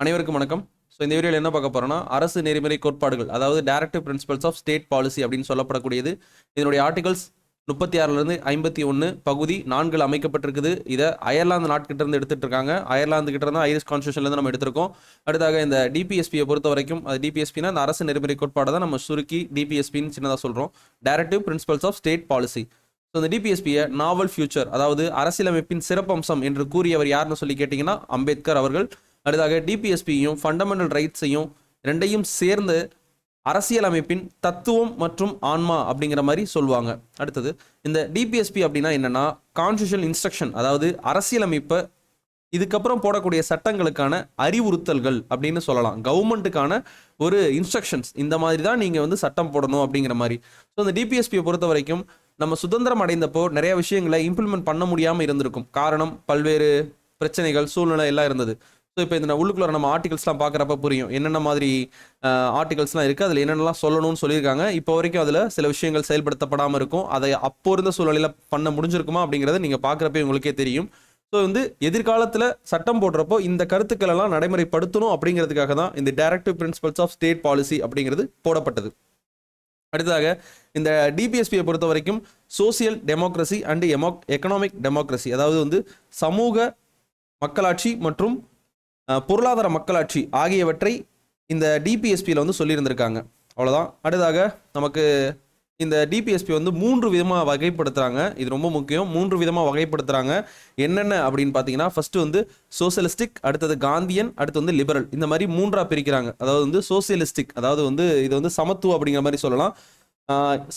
அனைவருக்கும் வணக்கம். ஸோ இந்த வீடியோவில் என்ன பார்க்க போறோம்னா அரசு நெறிமுறை கோட்பாடுகள் அதாவது directive principles of state policy அப்படின்னு சொல்லப்படக்கூடியது. இதனுடைய ஆர்டிகல்ஸ் முப்பத்தி ஆறுலேருந்து ஐம்பத்தி ஒன்று பகுதி நான்கில் அமைக்கப்பட்டிருக்குது. இதை அயர்லாந்து நாட்கிட்ட இருந்து எடுத்துட்டு இருக்காங்க. அயர்லாந்து கிட்ட இருந்து ஐரிஷ் கான்ஸ்டியூஷன்லேருந்து நம்ம எடுத்திருக்கோம். அடுத்தாக இந்த டிபிஎஸ்பியை பொறுத்த வரைக்கும் அது டிபிஎஸ்பினா அந்த அரசு நெறிமுறை கோட்பாடு தான் நம்ம சுருக்கி டிபிஎஸ்பின்னு சின்னதாக சொல்கிறோம் directive principles of state policy so இந்த டிபிஎஸ்பியை நாவல் ஃபியூச்சர் அதாவது அரசியலமைப்பின் சிறப்பம்சம் என்று கூறியவர் யாருன்னு சொல்லி கேட்டிங்கன்னா அம்பேத்கர் அவர்கள். அடுத்தாக டிபிஎஸ்பியையும் ஃபண்டமெண்டல் ரைட்ஸையும் ரெண்டையும் சேர்ந்து அரசியலமைப்பின் தத்துவம் மற்றும் ஆன்மா அப்படிங்கிற மாதிரி சொல்லுவாங்க. அடுத்தது இந்த டிபிஎஸ்பி அப்படின்னா என்னன்னா கான்ஸ்டியூஷன் இன்ஸ்ட்ரக்ஷன் அதாவது அரசியலமைப்பை இதுக்கப்புறம் போடக்கூடிய சட்டங்களுக்கான அறிவுறுத்தல்கள் அப்படின்னு சொல்லலாம். கவர்மெண்ட்டுக்கான ஒரு இன்ஸ்ட்ரக்ஷன்ஸ் இந்த மாதிரி தான் நீங்கள் வந்து சட்டம் போடணும் அப்படிங்கிற மாதிரி. ஸோ இந்த டிபிஎஸ்பியை பொறுத்த வரைக்கும் நம்ம சுதந்திரம் அடைந்தப்போ நிறைய விஷயங்களை இம்ப்ளிமெண்ட் பண்ண முடியாமல் இருந்திருக்கும். காரணம் பல்வேறு பிரச்சனைகள் சூழ்நிலை எல்லாம் இருந்தது. ஸோ இப்போ இந்த உள்ளுக்குள்ளே நம்ம ஆர்டிகல்ஸ்லாம் பார்க்குறப்ப புரியும். என்னென்ன மாதிரி ஆர்டிகல்ஸ்லாம் இருக்குது அதில் என்னென்னலாம் சொல்லணும்னு சொல்லியிருக்காங்க. இப்போ வரைக்கும் அதில் சில விஷயங்கள் செயல்படுத்தப்படாமல் இருக்கும். அதை அப்போ இருந்த சூழ்நிலையில் பண்ண முடிஞ்சிருக்குமா அப்படிங்கிறத நீங்கள் பார்க்குறப்ப உங்களுக்கே தெரியும். ஸோ வந்து எதிர்காலத்தில் சட்டம் போடுறப்போ இந்த கருத்துக்கள் எல்லாம் நடைமுறைப்படுத்தணும் அப்படிங்கிறதுக்காக தான் இந்த directive principles of state policy அப்படிங்கிறது போடப்பட்டது. அடுத்ததாக இந்த டிபிஎஸ்பியை பொறுத்த வரைக்கும் social democracy and emo economic democracy அதாவது வந்து சமூக மக்களாட்சி மற்றும் பொருளாதார மக்களாட்சி ஆகியவற்றை இந்த டிபிஎஸ்பியில் வந்து சொல்லியிருந்திருக்காங்க. அவ்வளோதான் அடுத்ததாக நமக்கு இந்த டிபிஎஸ்பி வந்து மூன்று விதமாக வகைப்படுத்துகிறாங்க இது ரொம்ப முக்கியம். மூன்று விதமாக வகைப்படுத்துகிறாங்க என்னென்ன அப்படின்னு பார்த்தீங்கன்னா ஃபர்ஸ்ட் வந்து சோசியலிஸ்டிக் அடுத்தது காந்தியன் அடுத்து வந்து லிபரல் இந்த மாதிரி மூன்றாக பிரிக்கிறாங்க. அதாவது வந்து சோசியலிஸ்டிக் அதாவது வந்து இது வந்து சமத்துவம் அப்படிங்கிற மாதிரி சொல்லலாம்.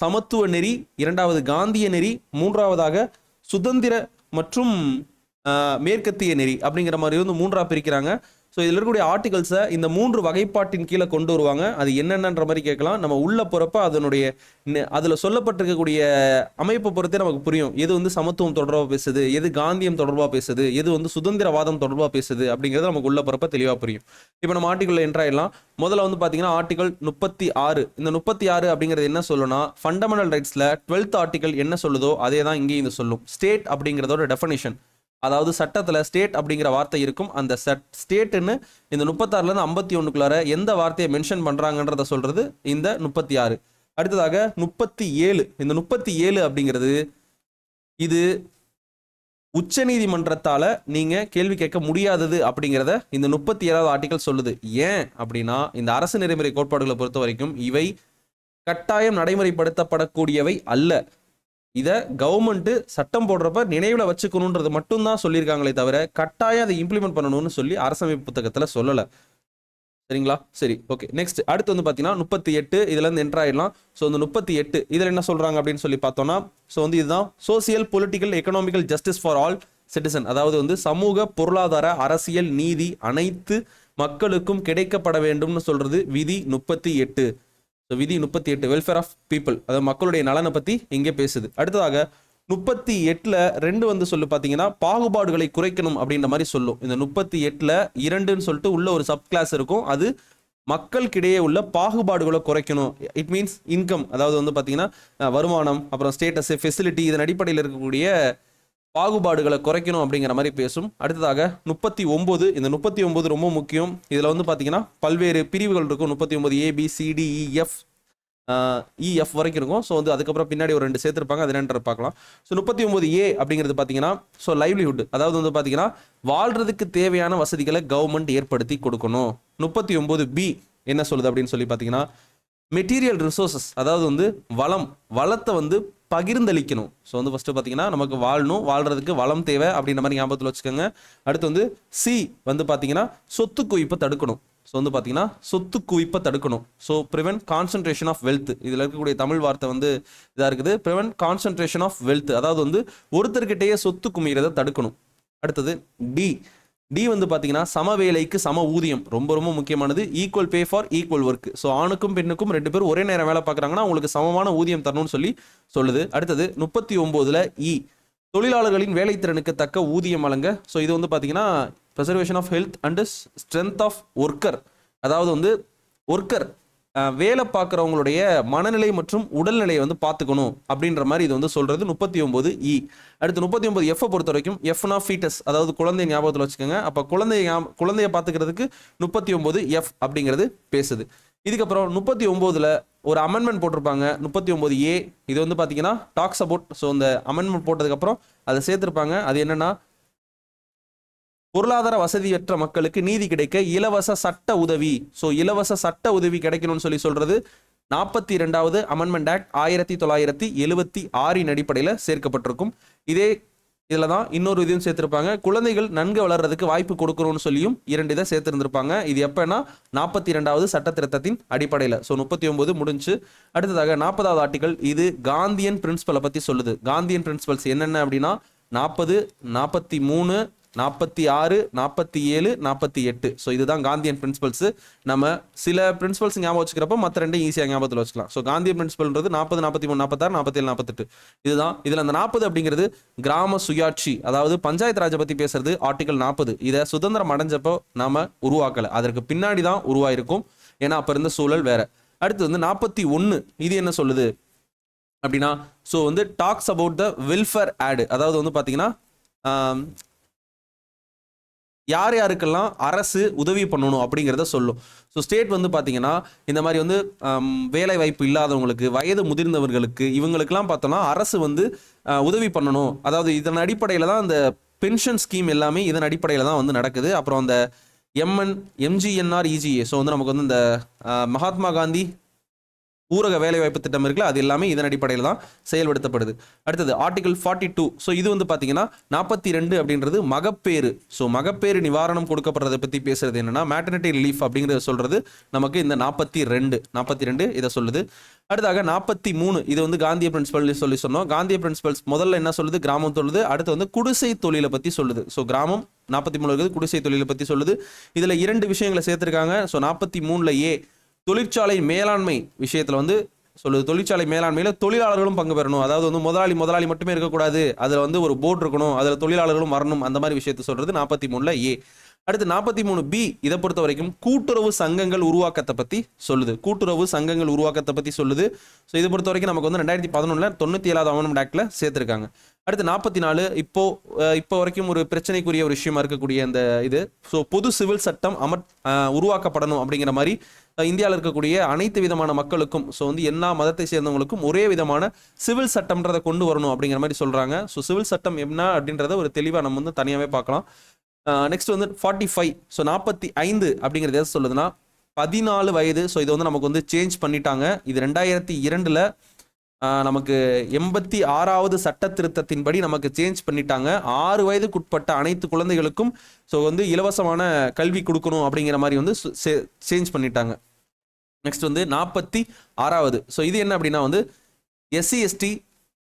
சமத்துவ நெறி இரண்டாவது காந்திய நெறி மூன்றாவதாக சுதந்திர மற்றும் மேற்கத்திய நெறி அப்படிங்கிற மாதிரி வந்து மூன்றா பிரிக்கிறாங்க. ஸோ இதில் இருக்கக்கூடிய ஆர்டிகல்ஸை இந்த மூன்று வகைப்பாட்டின் கீழே கொண்டு வருவாங்க. அது என்னென்னன்ற மாதிரி கேட்கலாம். நம்ம உள்ள போகிறப்ப அதனுடைய அதில் சொல்லப்பட்டிருக்கக்கூடிய அமைப்பை பொறுத்தே நமக்கு புரியும். எது வந்து சமத்துவம் தொடர்பாக பேசுது? எது காந்தியம் தொடர்பாக பேசுது? எது வந்து சுதந்திரவாதம் தொடர்பாக பேசுது? அப்படிங்கிறது நமக்கு உள்ள போகிறப்ப தெளிவாக புரியும். இப்போ நம்ம ஆர்டிகல் என்ட்ராயிடலாம் முதல்ல வந்து பார்த்தீங்கன்னா ஆர்டிகல் முப்பத்தி ஆறு. இந்த முப்பத்தி ஆறு அப்படிங்கிறது என்ன சொல்லுன்னா ஃபண்டமெண்டல் ரைட்ஸில் டுவெல்த் ஆர்டிகல் என்ன சொல்லுதோ அதே தான் இங்கேயும் இது சொல்லும். ஸ்டேட் அப்படிங்கிறதோட டெஃபனேஷன் அதாவது சட்டத்தில் ஸ்டேட் அப்படிங்கிற வார்த்தை இருக்கும். அந்த சட் ஸ்டேட்டுன்னு இந்த முப்பத்தாறுலேருந்து ஐம்பத்தி ஒன்றுக்குள்ளார எந்த வார்த்தையை மென்ஷன் பண்ணுறாங்கன்றத சொல்கிறது இந்த முப்பத்தி ஆறு அடுத்ததாக முப்பத்தி ஏழு இந்த முப்பத்தி ஏழு அப்படிங்கிறது இது உச்சநீதிமன்றத்தால நீங்கள் கேள்வி கேட்க முடியாதது அப்படிங்கிறத இந்த முப்பத்தி ஏழாவது ஆர்டிகல் சொல்லுது. ஏன் அப்படின்னா இந்த அரசு நெறிமுறை கோட்பாடுகளை பொறுத்த வரைக்கும் இவை கட்டாயம் நடைமுறைப்படுத்தப்படக்கூடியவை அல்ல. இதை கவர்மெண்ட்டு சட்டம் போடுறப்ப நினைவில் வச்சுக்கணுன்றது மட்டும்தான் சொல்லியிருக்காங்களே தவிர கட்டாயம் அதை இம்ப்ளிமெண்ட் பண்ணணும்னு சொல்லி அரசமைப்பு புத்தகத்தில் சொல்லலை. சரிங்களா? சரி ஓகே நெக்ஸ்ட் அடுத்து வந்து பார்த்தீங்கன்னா முப்பத்தி எட்டு இதுலேருந்து என்ட்ராயிடலாம் ஸோ இந்த முப்பத்தி எட்டு இதில் என்ன சொல்கிறாங்க அப்படின்னு சொல்லி பார்த்தோம்னா ஸோ வந்து இதுதான். Social political economical justice for all citizen அதாவது வந்து சமூக பொருளாதார அரசியல் நீதி அனைத்து மக்களுக்கும் கிடைக்கப்பட வேண்டும்னு சொல்றது விதி முப்பத்தி எட்டு. ஸோ விதி முப்பத்தி எட்டு வெல்ஃபேர் ஆஃப் பீப்புள் அதாவது மக்களுடைய நலனை பற்றி இங்கே பேசுது. அடுத்ததாக முப்பத்தி எட்டில் ரெண்டு வந்து சொல்லு பார்த்தீங்கன்னா பாகுபாடுகளை குறைக்கணும் அப்படின்ற மாதிரி சொல்லும். இந்த முப்பத்தி எட்டில் இரண்டுன்னு சொல்லிட்டு உள்ள ஒரு சப் கிளாஸ் இருக்கும். அது மக்களுக்கிடையே உள்ள பாகுபாடுகளை குறைக்கணும். இட் மீன்ஸ் இன்கம் அதாவது வந்து பார்த்தீங்கன்னா வருமானம் அப்புறம் ஸ்டேட்டஸ் ஃபெசிலிட்டி இதன் அடிப்படையில் இருக்கக்கூடிய பாகுபாடுகளை குறைக்கணும் அப்படிங்கிற மாதிரி பேசும். அடுத்ததாக முப்பத்தி ஒம்பது. இந்த முப்பத்தி ஒம்பது ரொம்ப முக்கியம். இதில் வந்து பார்த்தீங்கன்னா பல்வேறு பிரிவுகள் இருக்கும். முப்பத்தி ஒம்பது ஏபி சிடிஇஎஃப் இஎஃப் வரைக்கும் இருக்கும். ஸோ வந்து அதுக்கப்புறம் பின்னாடி ஒரு ரெண்டு சேர்த்துருப்பாங்க. அது ரெண்டு பார்க்கலாம். ஸோ முப்பத்தி ஒம்பது ஏ அப்படிங்கிறது பார்த்தீங்கன்னா ஸோ லைவ்லிஹுட் அதாவது வந்து பார்த்தீங்கன்னா வாழ்றதுக்கு தேவையான வசதிகளை கவர்மெண்ட் ஏற்படுத்தி கொடுக்கணும். முப்பத்தி ஒம்பது பி என்ன சொல்லுது அப்படின்னு சொல்லி பார்த்தீங்கன்னா மெட்டீரியல் ரிசோர்சஸ் அதாவது வந்து வளம் வளத்தை வந்து பகிர்ந்தளிக்கணும். ஸோ வந்து ஃபஸ்ட்டு பார்த்தீங்கன்னா நமக்கு வாழணும் வாழ்றதுக்கு வளம் தேவை அப்படின்ற மாதிரி ஞாபகத்தில் வச்சுக்கோங்க. அடுத்து வந்து சி வந்து பார்த்தீங்கன்னா சொத்து குவிப்பை தடுக்கணும். ஸோ வந்து பார்த்தீங்கன்னா சொத்து குவிப்பை தடுக்கணும். So prevent concentration of wealth இதில் இருக்கக்கூடிய தமிழ் வார்த்தை வந்து இதாக இருக்குது. ப்ரிவென்ட் கான்சன்ட்ரேஷன் ஆஃப் வெல்த் அதாவது வந்து ஒருத்தர்கிட்டயே சொத்து குமிகிறத தடுக்கணும். அடுத்தது டி டி வந்து பார்த்தீங்கன்னா சம வேலைக்கு சம ஊதியம். ரொம்ப ரொம்ப முக்கியமானது. Equal pay for equal work so ஆணுக்கும் பெண்ணுக்கும் ரெண்டு பேரும் ஒரே நேரம் வேலை பார்க்குறாங்கன்னா அவங்களுக்கு சமமான ஊதியம் தரணும்னு சொல்லி சொல்லுது. அடுத்தது முப்பத்தி ஒம்போதுல இ e. தொழிலாளர்களின் வேலைத்திறனுக்கு தக்க ஊதியம் வழங்க. ஸோ இது வந்து பார்த்தீங்கன்னா preservation of health and strength of worker அதாவது வந்து ஒர்க்கர் வேலை பார்க்குறவங்களுடைய மனநிலை மற்றும் உடல்நிலையை வந்து பார்த்துக்கணும் அப்படின்ற மாதிரி இது வந்து சொல்கிறது முப்பத்தி ஒம்பது இ. அடுத்து முப்பத்தி ஒம்பது எஃப்பை பொறுத்த வரைக்கும் எஃப்னா ஃபீட்டஸ் அதாவது குழந்தை ஞாபகத்தில் வச்சுக்கோங்க. அப்போ குழந்தைய குழந்தைய பார்த்துக்கிறதுக்கு முப்பத்தி ஒம்பது எஃப் அப்படிங்கிறது பேசுது. இதுக்கப்புறம் முப்பத்தி ஒம்போதில் ஒரு அமெண்ட்மெண்ட் போட்டிருப்பாங்க. முப்பத்தி ஒம்பது ஏ இது வந்து பார்த்தீங்கன்னா டாக்ஸ் அபவுட் ஸோ இந்த அமெண்ட்மெண்ட் போட்டதுக்கப்புறம் அதை சேர்த்துருப்பாங்க. அது என்னென்னா பொருளாதார வசதியற்ற மக்களுக்கு நீதி கிடைக்க இலவச சட்ட உதவி. ஸோ இலவச சட்ட உதவி கிடைக்கணும்னு சொல்லி சொல்றது நாற்பத்தி ரெண்டாவது அமெண்ட்மெண்ட் ஆக்ட் ஆயிரத்தி தொள்ளாயிரத்தி எழுவத்தி ஆறின் அடிப்படையில் சேர்க்கப்பட்டிருக்கும். இதே இதில் தான் இன்னொரு இதையும் சேர்த்திருப்பாங்க. குழந்தைகள் நன்கு வளர்றதுக்கு வாய்ப்பு கொடுக்கணும்னு சொல்லியும் இரண்டு இதை சேர்த்துருந்துருப்பாங்க. இது எப்போனா நாற்பத்தி ரெண்டாவது சட்ட திருத்தத்தின் அடிப்படையில். ஸோ முப்பத்தி ஒன்பது முடிஞ்சு. அடுத்ததாக நாற்பதாவது ஆர்டிகல் இது காந்தியன் பிரின்சிபலை பற்றி சொல்லுது. காந்தியன் பிரின்சிபல்ஸ் என்னென்ன அப்படின்னா நாற்பது நாற்பத்தி மூணு நாற்பத்தி ஆறு நாற்பத்தி ஏழு நாற்பத்தி எட்டு. ஸோ இதுதான் காந்தியன் பிரின்சிபல்ஸ் நம்ம சில பிரின்சிபல்ஸ் ஞாபகம் வச்சுக்கிறப்ப மற்ற ரெண்டும் ஈஸியாக ஞாபகத்தில் வச்சுக்கலாம். ஸோ காந்தியன் பிரின்சிபல்ன்றது நாற்பது நாற்பத்தி மூணு நாற்பத்தாறு நாற்பத்தேழு நாற்பத்தெட்டு இதுதான். இதில் அந்த நாற்பது அப்படிங்கிறது கிராம சுயாட்சி அதாவது பஞ்சாயத்து ராஜை பற்றி பேசுறது ஆர்டிகல் நாற்பது இதை சுதந்திரம் அடைஞ்சப்போ நாம உருவாக்கலை. அதற்கு பின்னாடி தான் உருவாயிருக்கும். ஏன்னா அப்போ இருந்த சூழல் வேற. அடுத்து வந்து நாற்பத்தி ஒன்று இது என்ன சொல்லுது? அப்படின்னா ஸோ வந்து டாக்ஸ் அபவுட் த வெல்ஃபேர் ஆடு அதாவது வந்து பார்த்தீங்கன்னா யார் யாருக்கெல்லாம் அரசு உதவி பண்ணணும் அப்படிங்கிறத சொல்லும். ஸோ ஸ்டேட் வந்து பார்த்தீங்கன்னா இந்த மாதிரி வந்து வேலை வாய்ப்பு இல்லாதவங்களுக்கு வயது முதிர்ந்தவர்களுக்கு இவங்களுக்கெல்லாம் பார்த்தோம்னா அரசு வந்து உதவி பண்ணணும். அதாவது இதன் அடிப்படையில் தான் அந்த பென்ஷன் ஸ்கீம் எல்லாமே இதன் அடிப்படையில் தான் வந்து நடக்குது. அப்புறம் அந்த எம்என் எம்ஜிஎன்ஆர் இஜிஏ ஸோ வந்து நமக்கு வந்து இந்த மகாத்மா காந்தி ஊரக வேலைவாய்ப்பு திட்டம் இருக்குல்ல அது எல்லாமே இதன் அடிப்படையில் தான் செயல்படுத்தப்படுது. அடுத்தது ஆர்டிகல் ஃபார்ட்டி டூ ஸோ இது வந்து பார்த்தீங்கன்னா நாற்பத்தி ரெண்டு அப்படின்றது மகப்பேறு. ஸோ மகப்பேறு நிவாரணம் கொடுக்கப்படுறதை பற்றி பேசுறது என்னன்னா மேட்டர்னிட்டி ரிலீஃப் அப்படிங்கிறத சொல்றது நமக்கு இந்த நாற்பத்தி ரெண்டு நாற்பத்தி ரெண்டு இதை சொல்லுது. அடுத்தாக நாற்பத்தி மூணு இது வந்து காந்திய பிரின்சிபல் சொல்லி சொன்னோம். காந்திய பிரின்சிபல்ஸ் முதல்ல என்ன சொல்லுது? கிராமம் சொல்லுது. அடுத்து வந்து குடிசை தொழிலை பற்றி சொல்லுது. ஸோ கிராமம் நாற்பத்தி மூணு இருக்குது. குடிசை தொழிலை பற்றி சொல்லுது. இதில் இரண்டு விஷயங்களை சேர்த்துருக்காங்க. ஸோ நாற்பத்தி மூணில் ஏ தொழிற்சாலை மேலாண்மை விஷயத்தில் வந்து சொல்லுது. தொழிற்சாலை மேலாண்மையில் தொழிலாளர்களும் பங்கு பெறணும். அதாவது வந்து முதலாளி முதலாளி மட்டுமே இருக்கக்கூடாது. அதில் வந்து ஒரு போர்டு இருக்கணும். அதில் தொழிலாளர்களும் வரணும். அந்த மாதிரி விஷயத்தை சொல்றது நாற்பத்தி மூணில் ஏ அடுத்து நாற்பத்தி மூணு பி இதை பொறுத்த வரைக்கும் கூட்டுறவு சங்கங்கள் உருவாக்கத்தை பற்றி சொல்லுது. கூட்டுறவு சங்கங்கள் உருவாக்கத்தை பற்றி சொல்லுது. ஸோ இதை பொறுத்த வரைக்கும் நமக்கு வந்து ரெண்டாயிரத்தி பதினொன்றில் தொண்ணூற்றி ஏழாவது அமெண்ட்மெண்ட் ஆக்டில் சேர்த்துருக்காங்க. அடுத்து நாற்பத்தி நாலு இப்போ இப்போ வரைக்கும் ஒரு பிரச்சனைக்குரிய ஒரு விஷயமா இருக்கக்கூடிய இந்த இது. ஸோ பொது சிவில் சட்டம் அமர் உருவாக்கப்படணும் அப்படிங்கிற மாதிரி இந்தியாவில் இருக்கக்கூடிய அனைத்து விதமான மக்களுக்கும் ஸோ வந்து எல்லா மதத்தை சேர்ந்தவங்களுக்கும் ஒரே விதமான சிவில் சட்டம்ன்றதை கொண்டு வரணும் அப்படிங்கிற மாதிரி சொல்கிறாங்க ஸோ சிவில் சட்டம் என்ன அப்படின்றத ஒரு தெளிவாக நம்ம வந்து தனியாகவே பார்க்கலாம். நெக்ஸ்ட் வந்து ஃபார்ட்டி ஃபைவ் ஸோ நாற்பத்தி ஐந்து அப்படிங்கிறது எது சொல்லுதுன்னா பதினாலு வயது. ஸோ இதை வந்து நமக்கு வந்து சேஞ்ச் பண்ணிட்டாங்க. இது ரெண்டாயிரத்தி இரண்டில் நமக்கு எண்பத்தி ஆறாவது சட்ட திருத்தத்தின்படி நமக்கு சேஞ்ச் பண்ணிட்டாங்க. ஆறு வயதுக்குட்பட்ட அனைத்து குழந்தைகளுக்கும் ஸோ வந்து இலவசமான கல்வி கொடுக்கணும் அப்படிங்கிற மாதிரி வந்து சேஞ்ச் பண்ணிட்டாங்க. நெக்ஸ்ட் வந்து நாற்பத்தி ஆறாவது. ஸோ இது என்ன அப்படின்னா வந்து எஸ்சி எஸ்டி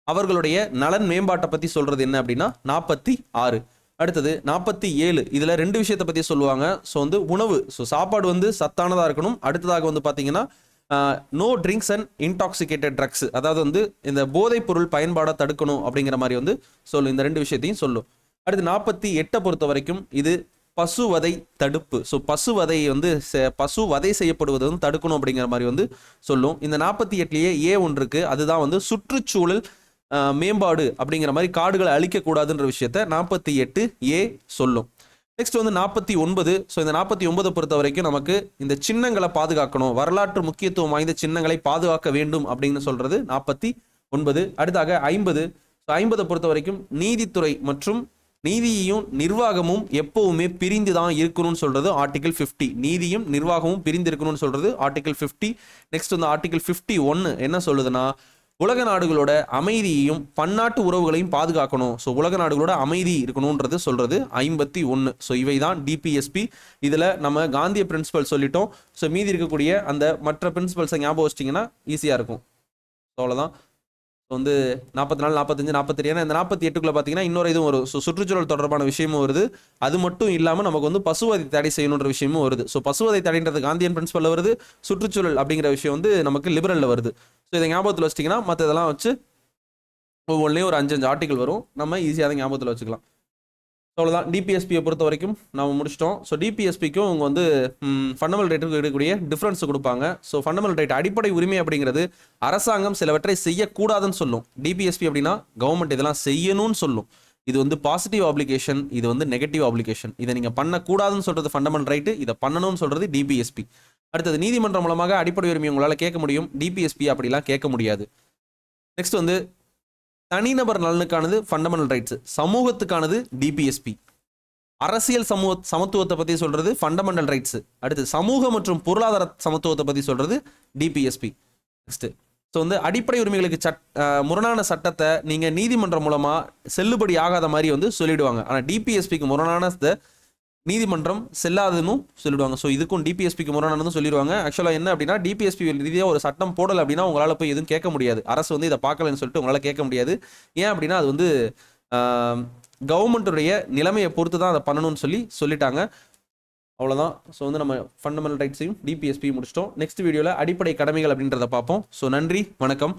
அவர்களுடைய நலன் மேம்பாட்டை பற்றி சொல்கிறது என்ன அப்படின்னா நாற்பத்தி ஆறு. அடுத்தது நாற்பத்தி ஏழு. இதில் ரெண்டு விஷயத்தை பற்றி சொல்லுவாங்க. ஸோ வந்து உணவு. ஸோ சாப்பாடு வந்து சத்தானதாக இருக்கணும். அடுத்ததாக வந்து பார்த்தீங்கன்னா no drinks and intoxicated drugs அதாவது வந்து இந்த போதைப் பொருள் பயன்பாடாக தடுக்கணும் அப்படிங்கிற மாதிரி வந்து சொல்லும் இந்த ரெண்டு விஷயத்தையும் சொல்லும் அடுத்து நாற்பத்தி எட்டை பொறுத்த வரைக்கும் இது பசுவதை தடுப்பு. ஸோ பசுவதை வந்து பசு வதை செய்யப்படுவது வந்து தடுக்கணும் அப்படிங்கிற மாதிரி வந்து சொல்லும். இந்த நாற்பத்தி எட்டுலேயே ஏ ஒன்று இருக்கு. அதுதான் வந்து சுற்றுச்சூழல் மேம்பாடு அப்படிங்கிற மாதிரி காடுகளை அழிக்கக்கூடாதுன்ற விஷயத்த நாற்பத்தி எட்டு ஏ சொல்லும். நெக்ஸ்ட் வந்து நாற்பத்தி ஒன்பது. ஸோ இந்த நாற்பத்தி ஒன்பதை பொறுத்த வரைக்கும் நமக்கு இந்த சின்னங்களை பாதுகாக்கணும். வரலாற்று முக்கியத்துவம் வாய்ந்த சின்னங்களை பாதுகாக்க வேண்டும் அப்படின்னு சொல்றது நாற்பத்தி ஒன்பது. அடுத்தாக ஐம்பது. ஸோ ஐம்பதை பொறுத்த வரைக்கும் நீதித்துறை மற்றும் நீதியையும் நிர்வாகமும் எப்பவுமே பிரிந்து தான் இருக்கணும்னு சொல்றது ஆர்டிகல் 50 நீதியும் நிர்வாகமும் பிரிந்து இருக்கணும்னு சொல்றது ஆர்டிகல் 50 நெக்ஸ்ட் வந்து ஆர்டிகல் 51 ஒன்று என்ன சொல்லுதுன்னா உலக நாடுகளோட அமைதியையும் பன்னாட்டு உறவுகளையும் பாதுகாக்கணும். ஸோ உலக நாடுகளோட அமைதி இருக்கணுன்றது சொல்றது ஐம்பத்தி ஒன்று ஸோ இவை தான் டிபிஎஸ்பி இதில் நம்ம காந்திய பிரின்சிபல் சொல்லிட்டோம். ஸோ மீதி இருக்கக்கூடிய அந்த மற்ற பிரின்சிபல்ஸை ஞாபகம் வச்சிட்டிங்கன்னா ஈஸியாக இருக்கும். ஸோ அவ்வளோதான் வந்து நாற்பத்தி நாலு நாற்பத்தஞ்சு நாற்பத்தி ஏன்னா இந்த நாற்பத்தி எட்டுக்குள்ள பார்த்தீங்கன்னா இன்னொரு இதுவும் வரும். ஸோ சுற்றுச்சூழல் தொடர்பான விஷயமும் வருது. அது மட்டும் இல்லாமல் நமக்கு வந்து பசுவதை தடை செய்யணுன்ற விஷயமும் வருது. ஸோ பசுவதை தடைன்றது காந்தியன் பிரின்சிபல்ல வருது. சுற்றுச்சூழல் அப்படிங்கிற விஷயம் வந்து நமக்கு லிபரலில் வருது. ஸோ இதை ஞாபகத்தில் வச்சிட்டிங்கன்னா மற்ற இதெல்லாம் வச்சு ஒவ்வொன்றிலையும் ஒரு அஞ்சு அஞ்சு ஆர்டிகல் வரும். நம்ம ஈஸியாக அதை ஞாபகத்தில் வச்சுக்கலாம். அவ்வளோதான் டிபிஎஸ்பியை பொறுத்த வரைக்கும் நம்ம முடிச்சிட்டோம். ஸோ டிபிஎஸ்பிக்கும் அவங்க வந்து ஃபண்டமெண்டல் ரைட்டுக்கு இருக்கக்கூடிய டிஃப்ரென்ஸ் கொடுப்பாங்க. ஸோ ஃபண்டமெண்டல் ரைட் அடிப்படை உரிமை அப்படிங்கிறது அரசாங்கம் சிலவற்றை செய்யக்கூடாதுன்னு சொல்லும். டிபிஎஸ்பி அப்படின்னா கவர்மெண்ட் இதெல்லாம் செய்யணும்னு சொல்லும். இது வந்து பாசிட்டிவ் அப்ளிகேஷன் இது வந்து நெகட்டிவ் அப்ளிகேஷன் இதை நீங்கள் பண்ணக்கூடாதுன்னு சொல்கிறது ஃபண்டமெண்டல் ரைட்டு இதை பண்ணணும்னு சொல்கிறது டிபிஎஸ்பி அடுத்தது நீதிமன்றம் மூலமாக அடிப்படை உரிமை உங்களால் கேட்க முடியும். டிபிஎஸ்பி அப்படிலாம் கேட்க முடியாது. நெக்ஸ்ட் வந்து தனிநபர் நலனுக்கானது ஃபண்டமெண்டல் ரைட்ஸ் சமூகத்துக்கானது டிபிஎஸ்பி அரசியல் சமூக சமத்துவத்தை பற்றி சொல்கிறது ஃபண்டமெண்டல் ரைட்ஸ் அடுத்து சமூக மற்றும் பொருளாதார சமத்துவத்தை பற்றி சொல்கிறது டிபிஎஸ்பி நெக்ஸ்ட்டு ஸோ வந்து அடிப்படை உரிமைகளுக்கு சட் முரணான சட்டத்தை நீங்கள் நீதிமன்றம் மூலமாக செல்லுபடி ஆகாத மாதிரி வந்து சொல்லிடுவாங்க. ஆனால் டிபிஎஸ்பிக்கு முரணான நீதிமன்றம் செல்லாதுன்னு சொல்லிடுவாங்க. ஸோ இதுக்கும் டிபிஎஸ்பிக்கு முரணானதும் சொல்லிடுவாங்க. ஆக்சுவலாக என்ன அப்படின்னா டிபிஎஸ்பி ரீதியாக ஒரு சட்டம் போடலை அப்படின்னா உங்களால் போய் எதுவும் கேட்க முடியாது. அரசு வந்து இதை பார்க்கலன்னு சொல்லிட்டு உங்களால் கேட்க முடியாது. ஏன் அப்படின்னா அது வந்து கவர்மெண்ட்டுடைய நிலைமையை பொறுத்து தான் அதை பண்ணணும்னு சொல்லி சொல்லிட்டாங்க. அவ்வளோதான் ஸோ வந்து நம்ம ஃபண்டமெண்டல் ரைட்ஸையும் டிபிஎஸ்பியும் முடிச்சிட்டோம். நெக்ஸ்ட் வீடியோவில் அடிப்படை கடமைகள் அப்படின்றத பார்ப்போம். ஸோ நன்றி வணக்கம்.